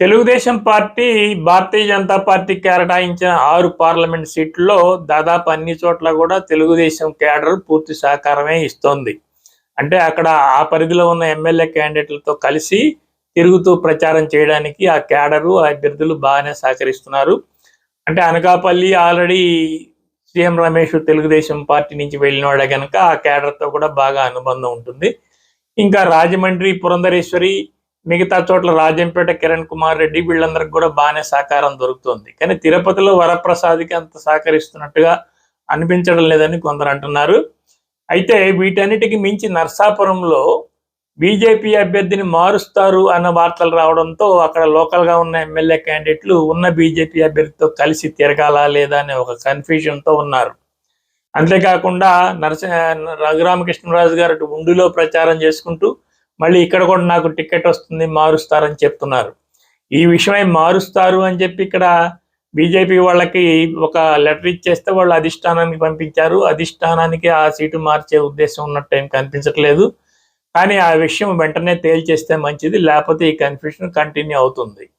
Telugu Desam party Bharatiya Janata party కేటాయించిన ఆరు parliament సీట్లలో దాదాపు అన్ని చోట్ల కూడా తెలుగుదేశం కేడర్ పూర్తి సహకారమే ఇస్తోంది. అంటే అక్కడ ఆ పరిధిలో ఉన్న ఎమ్మెల్యే క్యాండిడేట్లతో కలిసి తిరుగుతూ ప్రచారం చేయడానికి ఆ కేడరు అభ్యర్థులు బాగానే సహకరిస్తున్నారు. అంటే Anakapalli already CM Ramesh Telugu Desam party నుంచి వెళ్ళినవాడే కనుక ఆ కేడర్తో కూడా బాగా అనుబంధం ఉంటుంది. ఇంకా రాజమండ్రి పురంధరేశ్వరి మిగతా చోట్ల రాజంపేట కిరణ్ కుమార్ రెడ్డి వీళ్ళందరికి కూడా బాగానే సహకారం దొరుకుతుంది. కానీ తిరుపతిలో వరప్రసాద్కి అంత సహకరిస్తున్నట్టుగా అనిపించడం లేదని కొందరు అంటున్నారు. అయితే వీటన్నిటికి మించి నర్సాపురంలో బీజేపీ అభ్యర్థిని మారుస్తారు అన్న వార్తలు రావడంతో అక్కడ లోకల్గా ఉన్న ఎమ్మెల్యే క్యాండిడేట్లు ఉన్న బీజేపీ అభ్యర్థితో కలిసి తిరగాలా లేదా అనే ఒక కన్ఫ్యూజన్తో ఉన్నారు. అంతేకాకుండా నరస రఘురామకృష్ణరాజు గారు అటు ఉండిలో ప్రచారం చేసుకుంటూ మళ్ళీ ఇక్కడ కూడా నాకు టికెట్ వస్తుంది మారుస్తారని చెప్తున్నారు. ఈ విషయమై మారుస్తారు అని చెప్పి ఇక్కడ బీజేపీ వాళ్ళకి ఒక లెటర్ ఇచ్చేస్తే వాళ్ళు అధిష్టానానికి పంపించారు. అధిష్టానానికి ఆ సీటు మార్చే ఉద్దేశం ఉన్నట్టు ఏం కనిపించట్లేదు. కానీ ఆ విషయం వెంటనే తేల్చేస్తే మంచిది లేకపోతే ఈ కన్ఫ్యూషన్ కంటిన్యూ అవుతుంది.